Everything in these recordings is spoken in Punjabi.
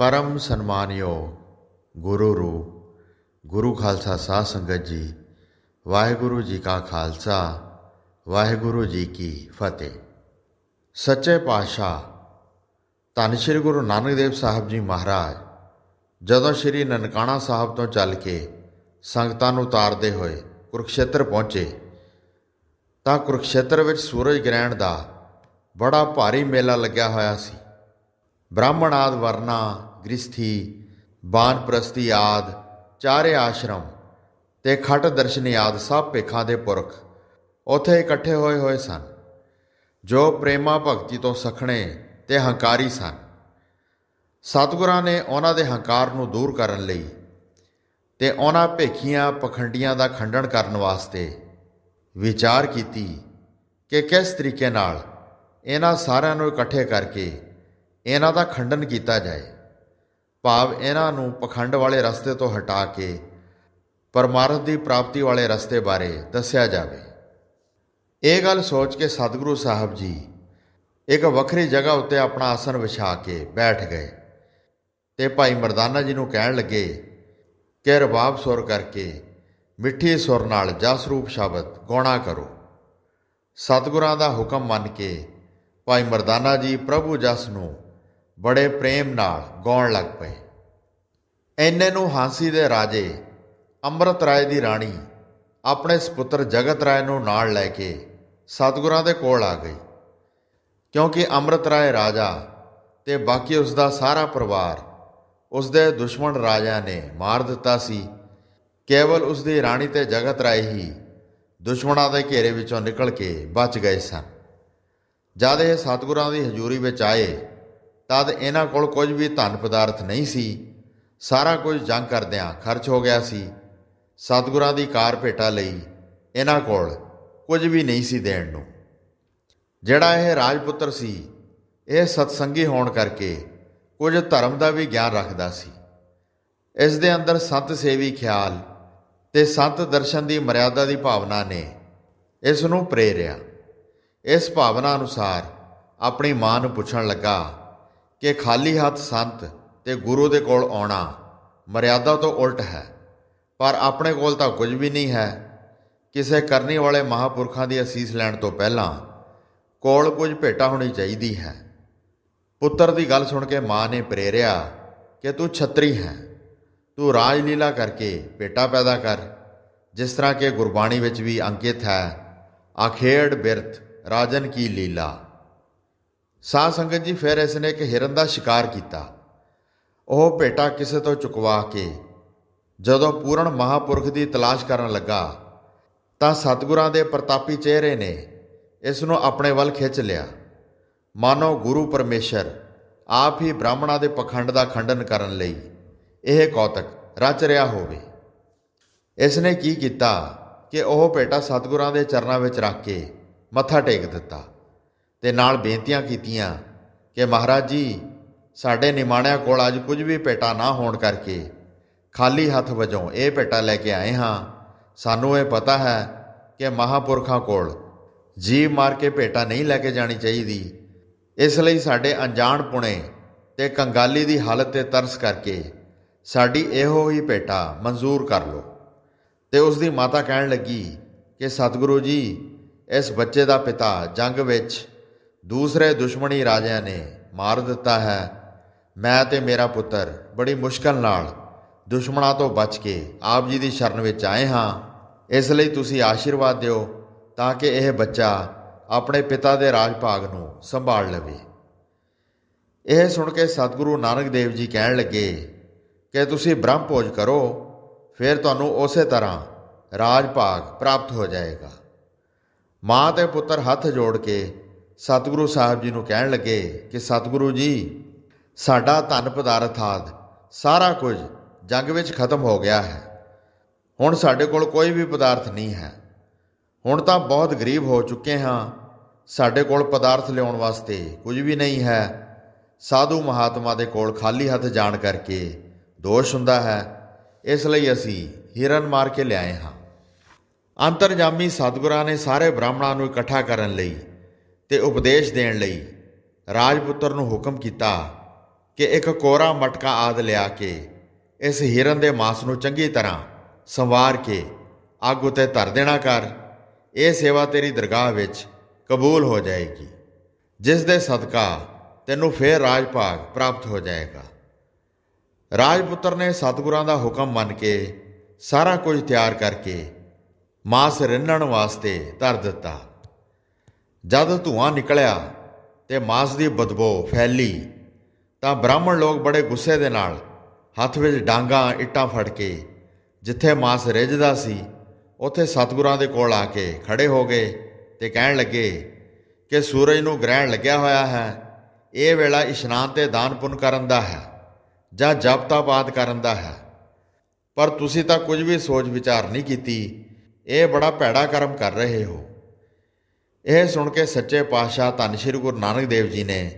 ਪਰਮ ਸਨਮਾਨਯੋਗ ਗੁਰੂ ਰੂਪ, ਗੁਰੂ ਖਾਲਸਾ ਸਾਧ ਸੰਗਤ ਜੀ, ਵਾਹਿਗੁਰੂ ਜੀ ਕਾ ਖਾਲਸਾ, ਵਾਹਿਗੁਰੂ ਜੀ ਕੀ ਫਤਿਹ। ਸੱਚੇ ਪਾਤਸ਼ਾਹ, ਧੰਨ ਸ਼੍ਰੀ ਗੁਰੂ ਨਾਨਕ ਦੇਵ ਸਾਹਿਬ ਜੀ ਮਹਾਰਾਜ, ਜਦੋਂ ਸ਼੍ਰੀ ਨਨਕਾਣਾ ਸਾਹਿਬ ਤੋਂ ਚੱਲ ਕੇ ਸੰਗਤਾਂ ਨੂੰ ਉਤਾਰਦੇ ਹੋਏ ਕੁਰਕਸ਼ੇਤਰ ਪਹੁੰਚੇ, ਤਾਂ ਕੁਰਕਸ਼ੇਤਰ ਵਿੱਚ ਸੂਰਜ ਗ੍ਰਹਿਣ ਦਾ ਬੜਾ ਭਾਰੀ ਮੇਲਾ ਲੱਗਿਆ ਹੋਇਆ ਸੀ। ਬ੍ਰਾਹਮਣ ਆਦ ਵਰਨਾ, ਗ੍ਰਸਥੀ ਬਾਨਪ੍ਰਸਤੀ ਆਦ, ਚਾਰੇ ਆਸ਼ਰਮ ਤੇ ਖਟ ਦਰਸ਼ਨੀ ਆਦ ਸਭ ਭੇਖਾਂ ਦੇ ਪੁਰਖ ਉੱਥੇ ਇਕੱਠੇ ਹੋਏ ਹੋਏ ਸਨ, ਜੋ ਪ੍ਰੇਮਾ ਭਗਤੀ ਤੋਂ ਸਖਣੇ ਤੇ ਹੰਕਾਰੀ ਸਨ। ਸਤਿਗੁਰਾਂ ਨੇ ਉਹਨਾਂ ਦੇ ਹੰਕਾਰ ਨੂੰ ਦੂਰ ਕਰਨ ਲਈ ਤੇ ਉਹਨਾਂ ਭੇਖੀਆਂ ਪਖੰਡੀਆਂ ਦਾ ਖੰਡਨ ਕਰਨ ਵਾਸਤੇ ਵਿਚਾਰ ਕੀਤੀ ਕਿ ਕਿਸ ਤਰੀਕੇ ਨਾਲ ਇਹਨਾਂ ਸਾਰਿਆਂ ਨੂੰ ਇਕੱਠੇ ਕਰਕੇ ਇਹਨਾਂ ਦਾ ਖੰਡਨ ਕੀਤਾ ਜਾਏ। ਭਾਵ ਇਹਨਾਂ ਨੂੰ ਪਖੰਡ ਵਾਲੇ ਰਸਤੇ ਤੋਂ ਹਟਾ ਕੇ ਪਰਮਾਰਥ ਦੀ ਪ੍ਰਾਪਤੀ ਵਾਲੇ ਰਸਤੇ ਬਾਰੇ ਦੱਸਿਆ ਜਾਵੇ। ਇਹ ਗੱਲ ਸੋਚ ਕੇ ਸਤਿਗੁਰੂ ਸਾਹਿਬ ਜੀ ਇੱਕ ਵੱਖਰੀ ਜਗ੍ਹਾ ਉੱਤੇ ਆਪਣਾ ਆਸਨ ਵਿਛਾ ਕੇ ਬੈਠ ਗਏ ਤੇ ਭਾਈ ਮਰਦਾਨਾ ਜੀ ਨੂੰ ਕਹਿਣ ਲੱਗੇ ਕਿ ਰਬਾਬ ਸੁਰ ਕਰਕੇ ਮਿੱਠੀ ਸੁਰ ਨਾਲ ਜਸ ਰੂਪ ਸ਼ਬਦ ਗਾਉਣਾ ਕਰੋ। ਸਤਿਗੁਰਾਂ ਦਾ ਹੁਕਮ ਮੰਨ ਕੇ ਭਾਈ ਮਰਦਾਨਾ ਜੀ ਪ੍ਰਭੂ ਜਸ ਨੂੰ ਬੜੇ ਪ੍ਰੇਮ ਨਾਲ ਗਾਉਣ ਲੱਗ ਪਏ। ਐਨੇ ਨੂੰ ਹਾਂਸੀ ਦੇ ਰਾਜੇ ਅੰਮ੍ਰਿਤ ਰਾਏ ਦੀ ਰਾਣੀ ਆਪਣੇ ਸੁਪੁੱਤਰ ਜਗਤ ਰਾਏ ਨੂੰ ਨਾਲ ਲੈ ਕੇ ਸਤਿਗੁਰਾਂ ਦੇ ਕੋਲ ਆ ਗਈ। ਕਿਉਂਕਿ ਅੰਮ੍ਰਿਤ ਰਾਏ ਰਾਜਾ ਤੇ ਬਾਕੀ ਉਸ ਦਾ ਸਾਰਾ ਪਰਿਵਾਰ ਉਸ ਦੇ ਦੁਸ਼ਮਣ ਰਾਜਿਆਂ ਨੇ ਮਾਰ ਦਿੱਤਾ ਸੀ। ਕੇਵਲ ਉਸ ਦੀ ਰਾਣੀ ਤੇ ਜਗਤ ਰਾਏ ਹੀ ਦੁਸ਼ਮਣਾਂ ਦੇ ਘੇਰੇ ਵਿੱਚੋਂ ਨਿਕਲ ਕੇ ਬਚ ਗਏ ਸਨ। ਜਦ ਇਹ ਸਤਿਗੁਰਾਂ ਦੀ ਹਜ਼ੂਰੀ ਵਿੱਚ ਆਏ ਤਦ ਇਹਨਾਂ ਕੋਲ ਕੁਝ ਵੀ ਧਨ ਪਦਾਰਥ ਨਹੀਂ ਸੀ। ਸਾਰਾ ਕੁਝ ਜੰਗ ਕਰਦਿਆਂ ਖਰਚ ਹੋ ਗਿਆ ਸੀ। ਸਤਿਗੁਰਾਂ ਦੀ ਕਾਰ ਭੇਟਾ ਲਈ ਇਹਨਾਂ ਕੋਲ ਕੁਝ ਵੀ ਨਹੀਂ ਸੀ ਦੇਣ ਨੂੰ। ਜਿਹੜਾ ਇਹ ਰਾਜਪੁੱਤਰ ਸੀ, ਇਹ ਸਤਸੰਗੀ ਹੋਣ ਕਰਕੇ ਕੁਝ ਧਰਮ ਦਾ ਵੀ ਗਿਆਨ ਰੱਖਦਾ ਸੀ। ਇਸ ਦੇ ਅੰਦਰ ਸੰਤ ਸੇਵੀ ਖਿਆਲ ਤੇ ਸੰਤ ਦਰਸ਼ਨ ਦੀ ਮਰਿਆਦਾ ਦੀ ਭਾਵਨਾ ਨੇ ਇਸ ਨੂੰ ਪ੍ਰੇਰਿਆ। ਇਸ ਭਾਵਨਾ ਅਨੁਸਾਰ ਆਪਣੀ ਮਾਂ ਨੂੰ ਪੁੱਛਣ ਲੱਗਾ ਕਿ ਖਾਲੀ ਹੱਥ ਸੰਤ ਤੇ ਗੁਰੂ ਦੇ ਕੋਲ ਆਉਣਾ ਮਰਿਆਦਾ ਤੋਂ ਉਲਟ ਹੈ, ਪਰ ਆਪਣੇ ਕੋਲ ਤਾਂ ਕੁਝ ਵੀ ਨਹੀਂ ਹੈ। ਕਿਸੇ ਕਰਨੀ ਵਾਲੇ ਮਹਾਪੁਰਖਾਂ ਦੀ ਅਸੀਸ ਲੈਣ ਤੋਂ ਪਹਿਲਾਂ ਕੋਲ ਕੁਝ ਭੇਟਾ ਹੋਣੀ ਚਾਹੀਦੀ ਹੈ। ਪੁੱਤਰ ਦੀ ਗੱਲ ਸੁਣ ਕੇ ਮਾਂ ਨੇ ਪ੍ਰੇਰਿਆ ਕਿ ਤੂੰ ਛਤਰੀ ਹੈ, ਤੂੰ ਰਾਜ ਲੀਲਾ ਕਰਕੇ ਭੇਟਾ ਪੈਦਾ ਕਰ, ਜਿਸ ਤਰ੍ਹਾਂ ਕਿ ਗੁਰਬਾਣੀ ਵਿੱਚ ਵੀ ਅੰਕਿਤ ਹੈ ਆਖੇੜ ਬਿਰਥ ਰਾਜਨ ਕੀ ਲੀਲਾ। ਸਾਧ ਸੰਗਤ ਜੀ ਫਿਰ ਇਸ ਨੇ ਇੱਕ ਹਿਰਨ ਦਾ ਸ਼ਿਕਾਰ ਕੀਤਾ। ਉਹ ਭੇਟਾ ਕਿਸੇ ਤੋਂ ਚੁਕਵਾ ਕੇ ਜਦੋਂ ਪੂਰਨ ਮਹਾਪੁਰਖ ਦੀ ਤਲਾਸ਼ ਕਰਨ ਲੱਗਾ ਤਾਂ ਸਤਿਗੁਰਾਂ ਦੇ ਪ੍ਰਤਾਪੀ ਚਿਹਰੇ ਨੇ ਇਸ ਨੂੰ ਆਪਣੇ ਵੱਲ ਖਿੱਚ ਲਿਆ। ਮਾਨੋ ਗੁਰੂ ਪਰਮੇਸ਼ਰ ਆਪ ਹੀ ਬ੍ਰਾਹਮਣਾਂ ਦੇ ਪਖੰਡ ਦਾ ਖੰਡਨ ਕਰਨ ਲਈ ਇਹ ਕੌਤਕ ਰਚ ਰਿਹਾ ਹੋਵੇ। ਇਸ ਨੇ ਕੀ ਕੀਤਾ ਕਿ ਉਹ ਭੇਟਾ ਸਤਿਗੁਰਾਂ ਦੇ ਚਰਨਾਂ ਵਿੱਚ ਰੱਖ ਕੇ ਮੱਥਾ ਟੇਕ ਦਿੱਤਾ। ਤੇ ਨਾਲ ਬੇਨਤੀਆਂ ਕੀਤੀਆਂ ਕਿ ਮਹਾਰਾਜ ਜੀ, ਸਾਡੇ ਨਿਮਾਣਿਆਂ ਕੋਲ ਅੱਜ ਕੁਝ ਵੀ ਭੇਟਾ ਨਾ ਹੋਣ ਕਰਕੇ ਖਾਲੀ ਹੱਥ ਵਜੋਂ ਇਹ ਭੇਟਾ ਲੈ ਕੇ ਆਏ ਹਾਂ। ਸਾਨੂੰ ਇਹ ਪਤਾ ਹੈ ਕਿ ਮਹਾਪੁਰਖਾਂ ਕੋਲ ਜੀਵ ਮਾਰ ਕੇ ਭੇਟਾ ਨਹੀਂ ਲੈ ਕੇ ਜਾਣੀ ਚਾਹੀਦੀ। ਇਸ ਲਈ ਸਾਡੇ ਅਣਜਾਣ ਪੁਣੇ ਤੇ ਕੰਗਾਲੀ ਦੀ ਹਾਲਤ ਤੇ ਤਰਸ ਕਰਕੇ ਸਾਡੀ ਇਹੋ ਹੀ ਭੇਟਾ ਮਨਜ਼ੂਰ ਕਰ ਲਓ। ਤੇ ਉਸ ਦੀ ਮਾਤਾ ਕਹਿਣ ਲੱਗੀ ਕਿ ਸਤਿਗੁਰੂ ਜੀ, ਇਸ ਬੱਚੇ ਦਾ ਪਿਤਾ ਜੰਗ ਵਿੱਚ ਦੂਸਰੇ ਦੁਸ਼ਮਣੀ ਰਾਜਿਆਂ ਨੇ ਮਾਰ ਦਿੱਤਾ ਹੈ। ਮੈਂ ਤੇ ਮੇਰਾ ਪੁੱਤਰ ਬੜੀ ਮੁਸ਼ਕਲ ਨਾਲ ਦੁਸ਼ਮਣਾਂ ਤੋਂ ਬਚ ਕੇ ਆਪ ਜੀ ਦੀ ਸ਼ਰਨ ਵਿੱਚ ਆਏ ਹਾਂ। ਇਸ ਲਈ ਤੁਸੀਂ ਆਸ਼ੀਰਵਾਦ ਦਿਓ ਤਾਂ ਕਿ ਇਹ ਬੱਚਾ ਆਪਣੇ ਪਿਤਾ ਦੇ ਰਾਜ ਭਾਗ ਨੂੰ ਸੰਭਾਲ ਲਵੇ। ਇਹ ਸੁਣ ਕੇ ਸਤਿਗੁਰੂ ਨਾਨਕ ਦੇਵ ਜੀ ਕਹਿਣ ਲੱਗੇ, ਕਿ ਤੁਸੀਂ ਬ੍ਰਹਮ ਭੋਜ ਕਰੋ, ਫਿਰ ਤੁਹਾਨੂੰ ਉਸੇ ਤਰ੍ਹਾਂ ਰਾਜ ਭਾਗ ਪ੍ਰਾਪਤ ਹੋ ਜਾਏਗਾ। ਮਾਂ ਤੇ ਪੁੱਤਰ ਹੱਥ ਜੋੜ ਕੇ ਸਤਿਗੁਰੂ ਸਾਹਿਬ ਜੀ ਨੂੰ ਕਹਿਣ ਲੱਗੇ ਕਿ ਸਤਿਗੁਰੂ ਜੀ, ਸਾਡਾ ਧਨ ਪਦਾਰਥ ਆਦ ਸਾਰਾ ਕੁਝ ਜੰਗ ਵਿੱਚ ਖਤਮ ਹੋ ਗਿਆ ਹੈ। ਹੁਣ ਸਾਡੇ ਕੋਲ ਕੋਈ ਵੀ ਪਦਾਰਥ ਨਹੀਂ ਹੈ। ਹੁਣ ਤਾਂ ਬਹੁਤ ਗਰੀਬ ਹੋ ਚੁੱਕੇ ਹਾਂ। ਸਾਡੇ ਕੋਲ ਪਦਾਰਥ ਲਿਆਉਣ ਵਾਸਤੇ ਕੁਝ ਵੀ ਨਹੀਂ ਹੈ। ਸਾਧੂ ਮਹਾਤਮਾ ਦੇ ਕੋਲ ਖਾਲੀ ਹੱਥ ਜਾਣ ਕਰਕੇ ਦੋਸ਼ ਹੁੰਦਾ ਹੈ। ਇਸ ਲਈ ਅਸੀਂ ਹਿਰਨ ਮਾਰ ਕੇ ਲਿਆਏ ਹਾਂ। ਅੰਤਰਜਾਮੀ ਸਤਿਗੁਰਾਂ ਨੇ ਸਾਰੇ ਬ੍ਰਾਹਮਣਾਂ ਨੂੰ ਇਕੱਠਾ ਕਰਨ ਲਈ ਤੇ ਉਪਦੇਸ਼ ਦੇਣ ਲਈ ਰਾਜਪੁੱਤਰ ਨੂੰ ਹੁਕਮ ਕੀਤਾ ਕਿ ਇੱਕ ਕੋਰਾ ਮਟਕਾ ਆਦ ਲਿਆ ਕੇ ਇਸ ਹਿਰਨ ਦੇ ਮਾਸ ਨੂੰ ਚੰਗੀ ਤਰ੍ਹਾਂ ਸੰਵਾਰ ਕੇ ਅੱਗ ਉਤੇ ਧਰ ਦੇਣਾ ਕਰ। ਇਹ ਸੇਵਾ ਤੇਰੀ ਦਰਗਾਹ ਵਿੱਚ ਕਬੂਲ ਹੋ ਜਾਏਗੀ। ਜਿਸ ਦੇ ਸਦਕਾ ਤੈਨੂੰ ਫੇਰ ਰਾਜ ਭਾਗ ਪ੍ਰਾਪਤ ਹੋ ਜਾਏਗਾ। ਰਾਜਪੁੱਤਰ ਨੇ ਸਤਿਗੁਰਾਂ ਦਾ ਹੁਕਮ ਮੰਨ ਕੇ ਸਾਰਾ ਕੁਝ ਤਿਆਰ ਕਰਕੇ ਮਾਸ ਰਿੰਨਣ ਵਾਸਤੇ ਧਰ ਦਿੱਤਾ। ਜਦ ਧੂਆਂ ਨਿਕਲਿਆ ਤੇ ਮਾਸ ਦੀ ਬਦਬੋ ਫੈਲੀ, ਤਾਂ ਬ੍ਰਾਹਮਣ ਲੋਕ ਬੜੇ ਗੁੱਸੇ ਦੇ ਨਾਲ ਹੱਥ ਵਿੱਚ ਡਾਂਗਾ, ਇੱਟਾਂ ਫੜ ਕੇ ਜਿੱਥੇ ਮਾਸ ਰਿੱਝਦਾ ਸੀ, ਉੱਥੇ ਸਤਿਗੁਰਾਂ ਦੇ ਕੋਲ ਆ ਕੇ ਖੜੇ ਹੋ ਗਏ ਤੇ ਕਹਿਣ ਲੱਗੇ, ਕਿ ਸੂਰਜ ਨੂੰ ਗ੍ਰਹਿਣ ਲੱਗਿਆ ਹੋਇਆ ਹੈ। ਇਹ ਵੇਲਾ ਇਸ਼ਨਾਨ ਤੇ ਦਾਨ ਪੁੰਨ ਕਰਨ ਦਾ ਹੈ ਜਾਂ ਜਪ ਤਪ ਕਰਨ ਦਾ ਹੈ। ਪਰ ਤੁਸੀਂ ਤਾਂ ਕੁਝ ਵੀ ਸੋਚ ਵਿਚਾਰ ਨਹੀਂ ਕੀਤੀ। ਇਹ ਬੜਾ ਭੈੜਾ ਕਰਮ ਕਰ ਰਹੇ ਹੋ। ਇਹ ਸੁਣ ਕੇ ਸੱਚੇ ਪਾਤਸ਼ਾਹ ਧੰਨ ਸ਼੍ਰੀ ਗੁਰੂ ਨਾਨਕ ਦੇਵ ਜੀ ਨੇ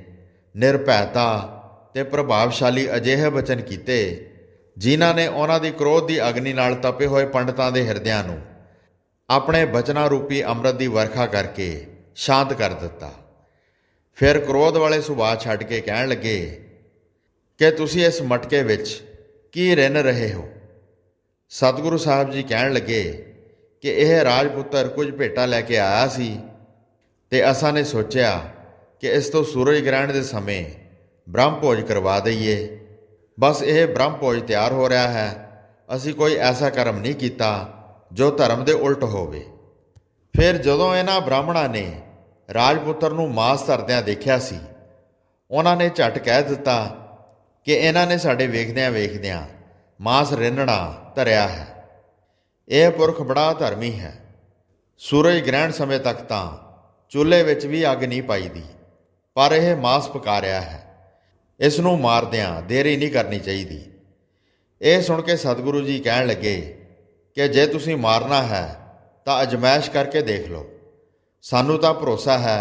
ਨਿਰਭੈਤਾ ਤੇ ਪ੍ਰਭਾਵਸ਼ਾਲੀ ਅਜਿਹੇ ਬਚਨ ਕੀਤੇ, ਜਿਨ੍ਹਾਂ ਨੇ ਉਹਨਾਂ ਦੀ ਕ੍ਰੋਧ ਦੀ ਅਗਨੀ ਨਾਲ ਤਪੇ ਹੋਏ ਪੰਡਤਾਂ ਦੇ ਹਿਰਦਿਆਂ ਨੂੰ ਆਪਣੇ ਬਚਨਾਂ ਰੂਪੀ ਅੰਮ੍ਰਿਤ ਦੀ ਵਰਖਾ ਕਰਕੇ ਸ਼ਾਂਤ ਕਰ ਦਿੱਤਾ। ਫਿਰ ਕ੍ਰੋਧ ਵਾਲੇ ਸੁਭਾਅ ਛੱਡ ਕੇ ਕਹਿਣ ਲੱਗੇ, ਕਿ ਤੁਸੀਂ ਇਸ ਮਟਕੇ ਵਿੱਚ ਕੀ ਰਹਿਣ ਰਹੇ ਹੋ? ਸਤਿਗੁਰੂ ਸਾਹਿਬ ਜੀ ਕਹਿਣ ਲੱਗੇ, ਕਿ ਇਹ ਰਾਜਪੁੱਤਰ ਕੁਝ ਭੇਟਾ ਲੈ ਕੇ ਆਇਆ ਸੀ ਤੇ ਅਸਾਂ ਨੇ ਸੋਚਿਆ ਕਿ ਇਸ ਤੋਂ ਸੂਰਜ ਗ੍ਰਹਿਣ ਦੇ ਸਮੇਂ ਬ੍ਰਹਮ ਭੋਜ ਕਰਵਾ ਦਈਏ। ਬਸ ਇਹ ਬ੍ਰਹਮ ਭੋਜ ਤਿਆਰ ਹੋ ਰਿਹਾ ਹੈ। ਅਸੀਂ ਕੋਈ ਐਸਾ ਕਰਮ ਨਹੀਂ ਕੀਤਾ ਜੋ ਧਰਮ ਦੇ ਉਲਟ ਹੋਵੇ। ਫਿਰ ਜਦੋਂ ਇਹਨਾਂ ਬ੍ਰਾਹਮਣਾਂ ਨੇ ਰਾਜਪੁੱਤਰ ਨੂੰ ਮਾਸ ਧਰਦਿਆਂ ਦੇਖਿਆ ਸੀ, ਉਹਨਾਂ ਨੇ ਝਟ ਕਹਿ ਦਿੱਤਾ ਕਿ ਇਹਨਾਂ ਨੇ ਸਾਡੇ ਵੇਖਦਿਆਂ ਵੇਖਦਿਆਂ ਮਾਸ ਰਿੰਨਣਾ ਧਰਿਆ ਹੈ। ਇਹ ਪੁਰਖ ਬੜਾ ਧਰਮੀ ਹੈ। ਸੂਰਜ ਗ੍ਰਹਿਣ ਸਮੇਂ ਤੱਕ ਤਾਂ ਚੁੱਲ੍ਹੇ ਵਿੱਚ ਵੀ ਅੱਗ ਨਹੀਂ ਪਾਈਦੀ, ਪਰ ਇਹ ਮਾਸ ਪਕਾ ਰਿਹਾ ਹੈ। ਇਸ ਨੂੰ ਮਾਰਦਿਆਂ ਦੇਰੀ ਨਹੀਂ ਕਰਨੀ ਚਾਹੀਦੀ। ਇਹ ਸੁਣ ਕੇ ਸਤਿਗੁਰੂ ਜੀ ਕਹਿਣ ਲੱਗੇ ਕਿ ਜੇ ਤੁਸੀਂ ਮਾਰਨਾ ਹੈ, ਤਾਂ ਅਜਮਾਇਸ਼ ਕਰਕੇ ਦੇਖ ਲਓ। ਸਾਨੂੰ ਤਾਂ ਭਰੋਸਾ ਹੈ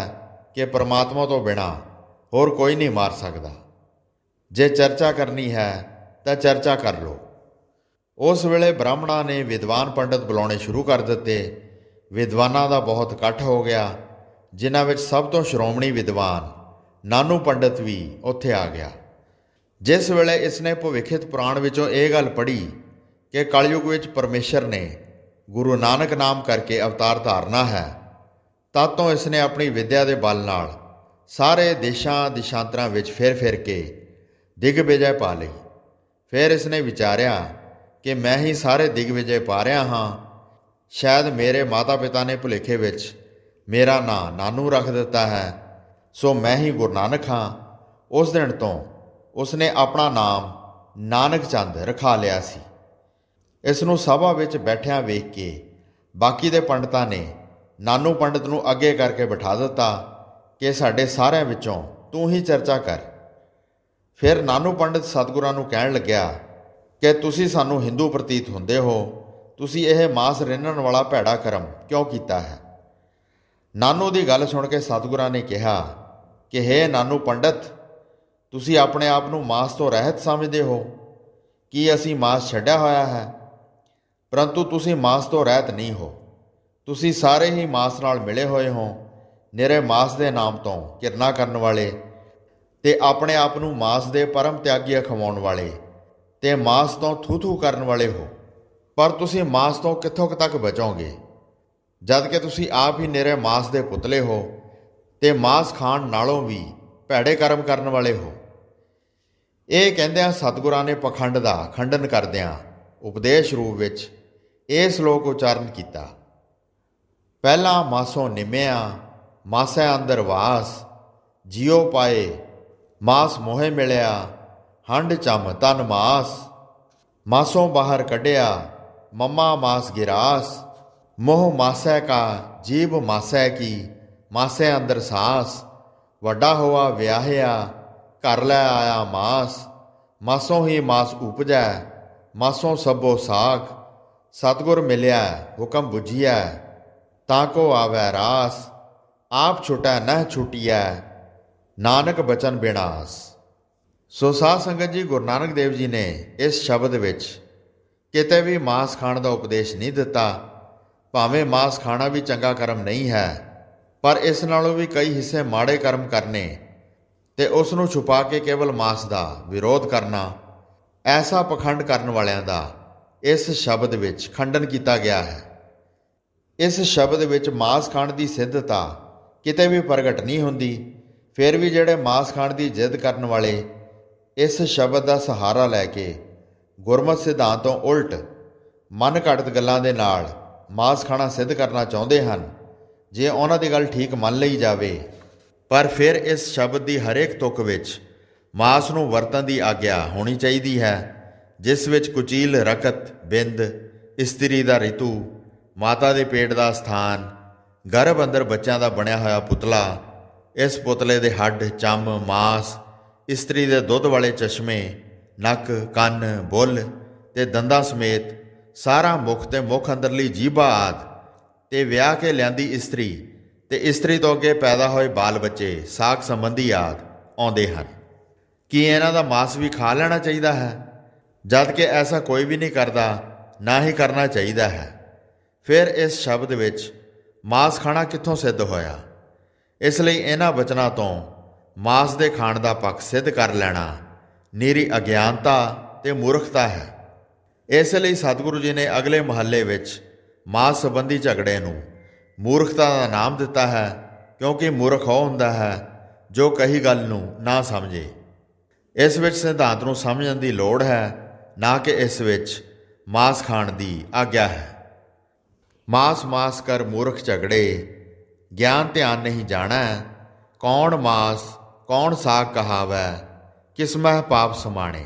ਕਿ ਪਰਮਾਤਮਾ ਤੋਂ ਬਿਨਾ ਹੋਰ ਕੋਈ ਨਹੀਂ ਮਾਰ ਸਕਦਾ। ਜੇ ਚਰਚਾ ਕਰਨੀ ਹੈ, ਤਾਂ ਚਰਚਾ ਕਰ ਲਓ। ਉਸ ਵੇਲੇ ਬ੍ਰਾਹਮਣਾਂ ਨੇ ਵਿਦਵਾਨ ਪੰਡਤ ਬੁਲਾਉਣੇ ਸ਼ੁਰੂ ਕਰ ਦਿੱਤੇ। ਵਿਦਵਾਨਾਂ ਦਾ ਬਹੁਤ ਇਕੱਠ ਹੋ ਗਿਆ। ਜਿਨ੍ਹਾਂ ਵਿੱਚ ਸਭ ਤੋਂ ਸ਼੍ਰੋਮਣੀ ਵਿਦਵਾਨ ਨਾਨੂ ਪੰਡਤ ਵੀ ਉੱਥੇ ਆ ਗਿਆ। ਜਿਸ ਵੇਲੇ ਇਸ ਨੇ ਭਵਿੱਖਿਤ ਪੁਰਾਣ ਵਿੱਚੋਂ ਇਹ ਗੱਲ ਪੜ੍ਹੀ ਕਿ ਕਲਯੁਗ ਵਿੱਚ ਪਰਮੇਸ਼ਰ ਨੇ ਗੁਰੂ ਨਾਨਕ ਨਾਮ ਕਰਕੇ ਅਵਤਾਰ ਧਾਰਨਾ ਹੈ, ਤਦ ਤੋਂ ਇਸ ਨੇ ਆਪਣੀ ਵਿਦਿਆ ਦੇ ਬਲ ਨਾਲ ਸਾਰੇ ਦੇਸ਼ਾਂ ਦਿਸ਼ਾਂਤਰਾਂ ਵਿੱਚ ਫਿਰ-ਫਿਰ ਕੇ ਦਿਗਵਿਜੈ ਪਾ ਲਈ। ਫਿਰ ਇਸਨੇ ਵਿਚਾਰਿਆ ਕਿ ਮੈਂ ਹੀ ਸਾਰੇ ਦਿਗਵਿਜੈ ਪਾ ਰਿਹਾ ਹਾਂ, ਸ਼ਾਇਦ ਮੇਰੇ ਮਾਤਾ-ਪਿਤਾ ਨੇ ਭੁਲੇਖੇ ਵਿੱਚ ਮੇਰਾ ਨਾਂ ਨਾਨੂ ਰੱਖ ਦਿੱਤਾ ਹੈ, ਸੋ ਮੈਂ ਹੀ ਗੁਰੂ ਨਾਨਕ ਹਾਂ। ਉਸ ਦਿਨ ਤੋਂ ਉਸਨੇ ਆਪਣਾ ਨਾਮ ਨਾਨਕ ਚੰਦ ਰਖਾ ਲਿਆ ਸੀ। ਇਸ ਨੂੰ ਸਭਾ ਵਿੱਚ ਬੈਠਿਆਂ ਵੇਖ ਕੇ ਬਾਕੀ ਦੇ ਪੰਡਤਾਂ ਨੇ ਨਾਨੂ ਪੰਡਤ ਨੂੰ ਅੱਗੇ ਕਰਕੇ ਬਿਠਾ ਦਿੱਤਾ ਕਿ ਸਾਡੇ ਸਾਰਿਆਂ ਵਿੱਚੋਂ ਤੂੰ ਹੀ ਚਰਚਾ ਕਰ। ਫਿਰ ਨਾਨੂ ਪੰਡਤ ਸਤਿਗੁਰਾਂ ਨੂੰ ਕਹਿਣ ਲੱਗਿਆ ਕਿ ਤੁਸੀਂ ਸਾਨੂੰ ਹਿੰਦੂ ਪ੍ਰਤੀਤ ਹੁੰਦੇ ਹੋ, ਤੁਸੀਂ ਇਹ ਮਾਸ ਰਿੰਨਣ ਵਾਲਾ ਭੈੜਾ ਕਰਮ ਕਿਉਂ ਕੀਤਾ ਹੈ? ਨਾਨੂ ਦੀ ਗੱਲ ਸੁਣ ਕੇ ਸਤਿਗੁਰਾਂ ਨੇ ਕਿਹਾ ਕਿ ਹੇ ਨਾਨੂ ਪੰਡਤ, ਤੁਸੀਂ ਆਪਣੇ ਆਪ ਨੂੰ ਮਾਸ ਤੋਂ ਰਹਿਤ ਸਮਝਦੇ ਹੋ। ਕੀ ਅਸੀਂ ਮਾਸ ਛੱਡਿਆ ਹੋਇਆ ਹੈ? ਪਰੰਤੂ ਤੁਸੀਂ ਮਾਸ ਤੋਂ ਰਹਿਤ ਨਹੀਂ ਹੋ। ਤੁਸੀਂ ਸਾਰੇ ਹੀ ਮਾਸ ਨਾਲ ਮਿਲੇ ਹੋਏ ਹੋ, ਨਿਰੇ ਮਾਸ ਦੇ ਨਾਮ ਤੋਂ ਕਿਰਨਾ ਕਰਨ ਵਾਲੇ ਤੇ ਆਪਣੇ ਆਪ ਨੂੰ ਮਾਸ ਦੇ ਪਰਮ ਤਿਆਗੀ ਖਵਾਉਣ ਵਾਲੇ ਤੇ ਮਾਸ ਤੋਂ ਥੂ ਥੂ ਕਰਨ ਵਾਲੇ ਹੋ। ਪਰ ਤੁਸੀਂ ਮਾਸ ਤੋਂ ਕਿੱਥੋਂ ਕੁ ਤੱਕ ਬਚੋਗੇ? ਜਦ ਕਿ ਤੁਸੀਂ ਆਪ ਹੀ ਨਿਰੇ ਮਾਸ ਦੇ ਪੁਤਲੇ ਹੋ ਤੇ ਮਾਸ ਖਾਣ ਨਾਲੋਂ ਵੀ ਭੈੜੇ ਕਰਮ ਕਰਨ ਵਾਲੇ ਹੋ। ਇਹ ਕਹਿੰਦਿਆਂ ਸਤਿਗੁਰਾਂ ਨੇ ਪਖੰਡ ਦਾ ਖੰਡਨ ਕਰਦਿਆਂ ਉਪਦੇਸ਼ ਰੂਪ ਵਿੱਚ ਇਹ ਸ਼ਲੋਕ ਉਚਾਰਨ ਕੀਤਾ। ਪਹਿਲਾ ਮਾਸੋਂ ਨਿਮਿਆ, ਮਾਸੈ ਅੰਦਰ ਵਾਸ, ਜਿਉ ਪਾਏ, ਮਾਸ ਮੋਹੇ ਮਿਲਿਆ ਹੰਡ ਚਮ ਤਨ ਮਾਸ, ਮਾਸੋਂ ਬਾਹਰ ਕੱਢਿਆ, ਮੰਮਾ ਮਾਸ ਗਿਰਾਸ। ਮੋਹ ਮਾਸੈ ਕਾ ਜੀਵ ਮਾਸੈ ਕੀ, ਮਾਸੈ ਅੰਦਰ ਸਾਸ, ਵੱਡਾ ਹੋਆ ਵਿਆਹਿਆ, ਘਰ ਲੈ ਆਇਆ ਮਾਸ, ਮਾਸੋਂ ਹੀ ਮਾਸ ਉਪਜੈ, ਮਾਸੋਂ ਸਭੋ ਸਾਖ, ਸਤਗੁਰ ਮਿਲਿਆ ਹੁਕਮ 부ਝਿਆ ਤਾਂ ਕੋ ਆਵੈ ਰਾਸ, ਆਪ ਛੁਟੈ ਨਹਿ ਛੁਟਿਐ, ਨਾਨਕ ਬਚਨ ਬਿਨਾਸ। ਸੋ ਸਾਧ ਸੰਗਤ ਜੀ, ਗੁਰੂ ਨਾਨਕ ਦੇਵ ਜੀ ਨੇ ਇਸ ਸ਼ਬਦ ਵਿੱਚ ਕਿਤੇ ਵੀ ਮਾਸ ਖਾਣ ਦਾ ਉਪਦੇਸ਼ ਨਹੀਂ ਦਿੱਤਾ। ਭਾਵੇਂ ਮਾਸ ਖਾਣਾ ਵੀ ਚੰਗਾ ਕਰਮ ਨਹੀਂ ਹੈ, ਪਰ ਇਸ ਨਾਲੋਂ ਵੀ ਕਈ ਹਿੱਸੇ ਮਾੜੇ ਕਰਮ ਕਰਨੇ ਤੇ ਉਸ ਨੂੰ ਛੁਪਾ ਕੇ ਕੇਵਲ ਮਾਸ ਦਾ ਵਿਰੋਧ ਕਰਨਾ, ਐਸਾ ਪਖੰਡ ਕਰਨ ਵਾਲਿਆਂ ਦਾ ਇਸ ਸ਼ਬਦ ਵਿੱਚ ਖੰਡਨ ਕੀਤਾ ਗਿਆ ਹੈ। ਇਸ ਸ਼ਬਦ ਵਿੱਚ ਮਾਸ ਖਾਣ ਦੀ ਸਿੱਧਤਾ ਕਿਤੇ ਵੀ ਪ੍ਰਗਟ ਨਹੀਂ ਹੁੰਦੀ, ਫਿਰ ਵੀ ਜਿਹੜੇ ਮਾਸ ਖਾਣ ਦੀ ਜਿੱਦ ਕਰਨ ਵਾਲੇ ਇਸ ਸ਼ਬਦ ਦਾ ਸਹਾਰਾ ਲੈ ਕੇ ਗੁਰਮਤ ਸਿਧਾਂਤ ਤੋਂ ਉਲਟ ਮਨ ਘੜਤ ਗੱਲਾਂ ਦੇ ਨਾਲ ਮਾਸ ਖਾਣਾ ਸਿੱਧ ਕਰਨਾ ਚਾਹੁੰਦੇ ਹਨ, ਜੇ ਉਹਨਾਂ ਦੀ ਗੱਲ ਠੀਕ ਮੰਨ ਲਈ ਜਾਵੇ। ਪਰ ਫਿਰ ਇਸ ਸ਼ਬਦ ਦੀ ਹਰੇਕ ਤੁਕ ਵਿੱਚ ਮਾਸ ਨੂੰ ਵਰਤਣ ਦੀ ਆਗਿਆ ਹੋਣੀ ਚਾਹੀਦੀ ਹੈ, ਜਿਸ ਵਿੱਚ ਕੁਚੀਲ, ਰਕਤ, ਬਿੰਦ, ਇਸਤਰੀ ਦਾ ਰਿਤੂ, ਮਾਤਾ ਦੇ ਪੇਟ ਦਾ ਸਥਾਨ, ਗਰਭ ਅੰਦਰ ਬੱਚਿਆਂ ਦਾ ਬਣਿਆ ਹੋਇਆ ਪੁਤਲਾ, ਇਸ ਪੁਤਲੇ ਦੇ ਹੱਡ, ਚੰਮ, ਮਾਸ, ਇਸਤਰੀ ਦੇ ਦੁੱਧ ਵਾਲੇ ਚਸ਼ਮੇ, ਨੱਕ, ਕੰਨ, ਬੁੱਲ ਤੇ ਦੰਦਾਂ ਸਮੇਤ ਸਾਰਾ ਮੁਖ ਤੇ ਮੁਖ ਅੰਦਰਲੀ ਜੀਭਾ ਆਦ ਤੇ ਵਿਆਹ ਕੇ ਲਿਆਂਦੀ ਇਸਤਰੀ ਤੇ ਇਸਤਰੀ ਤੋਂ ਅੱਗੇ ਪੈਦਾ ਹੋਏ ਬਾਲ ਬੱਚੇ, ਸਾਖ ਸੰਬੰਧੀ ਆਦ ਆਉਂਦੇ ਹਨ। ਕੀ ਇਹਨਾਂ ਦਾ ਮਾਸ ਵੀ ਖਾ ਲੈਣਾ ਚਾਹੀਦਾ ਹੈ? ਜਦ ਕਿ ਐਸਾ ਕੋਈ ਵੀ ਨਹੀਂ ਕਰਦਾ, ਨਾ ਹੀ ਕਰਨਾ ਚਾਹੀਦਾ ਹੈ। ਫਿਰ ਇਸ ਸ਼ਬਦ ਵਿੱਚ ਮਾਸ ਖਾਣਾ ਕਿੱਥੋਂ ਸਿੱਧ ਹੋਇਆ? ਇਸ ਲਈ ਇਹਨਾਂ ਬਚਨਾਂ ਤੋਂ ਮਾਸ ਦੇ ਖਾਣ ਦਾ ਪੱਖ ਸਿੱਧ ਕਰ ਲੈਣਾ ਨੀਰੀ ਅਗਿਆਨਤਾ ਤੇ ਮੂਰਖਤਾ ਹੈ। ਇਸ ਲਈ ਸਤਿਗੁਰੂ ਜੀ ਨੇ ਅਗਲੇ ਮਹੱਲੇ ਵਿੱਚ ਮਾਸ ਸੰਬੰਧੀ ਝਗੜੇ ਨੂੰ ਮੂਰਖਤਾ ਦਾ ਨਾਮ ਦਿੱਤਾ ਹੈ, ਕਿਉਂਕਿ ਮੂਰਖ ਉਹ ਹੁੰਦਾ ਹੈ ਜੋ ਕਹੀ ਗੱਲ ਨੂੰ ਨਾ ਸਮਝੇ। ਇਸ ਵਿੱਚ ਸਿਧਾਂਤ ਨੂੰ ਸਮਝਣ ਦੀ ਲੋੜ ਹੈ, ਨਾ ਕਿ ਇਸ ਵਿੱਚ ਮਾਸ ਖਾਣ ਦੀ ਆਗਿਆ ਹੈ। ਮਾਸ ਮਾਸ ਕਰ ਮੂਰਖ ਝਗੜੇ, ਗਿਆਨ ਧਿਆਨ ਨਹੀਂ ਜਾਣਾ, ਕੌਣ ਮਾਸ, ਕੌਣ ਸਾਗ ਕਹਾਵੈ ਕਿਸ ਪਾਪ ਸਮਾਣੇ।